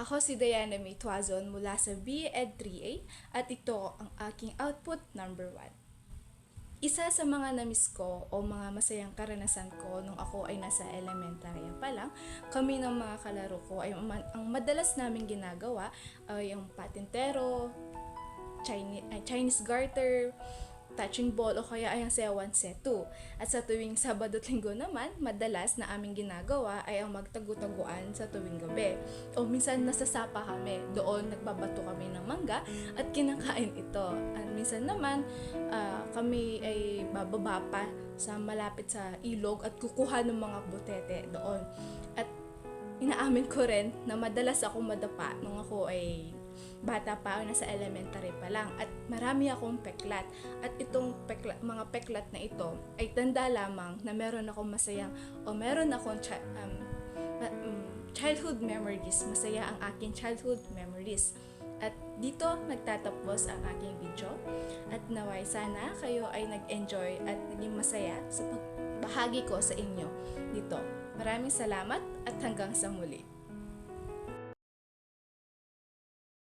Ako si Diana May Tuazon mula sa BEd 3A at ito ang aking output number 1. Isa sa mga namiss ko o mga masayang karanasan ko nung ako ay nasa elementarya pa lang, kami ng mga kalaro ko ay ang madalas namin ginagawa ay yung patintero, Chinese, Chinese garter, touching ball o kaya ay ang sewan setu. At sa tuwing Sabado at Linggo naman, madalas na aming ginagawa ay ang magtagu-taguan sa tuwing gabi. O minsan nasasapa kami, doon nagbabato kami ng mangga at kinakain ito. At minsan naman, ah, kami ay bababa pa sa malapit sa ilog at kukuha ng mga butete doon. At inaamin ko rin na madalas ako madapa nung ako ay bata pa, nasa elementary pa lang. At marami akong peklat. At itong pekla- mga peklat na ito ay tanda lamang na meron akong masayang o meron akong chi- um, um, childhood memories. Masaya ang aking childhood memories. At dito nagtatapos ang aking video. At naway sana kayo ay nag-enjoy at naging masaya sa pagbahagi ko sa inyo dito. Maraming salamat at hanggang sa muli.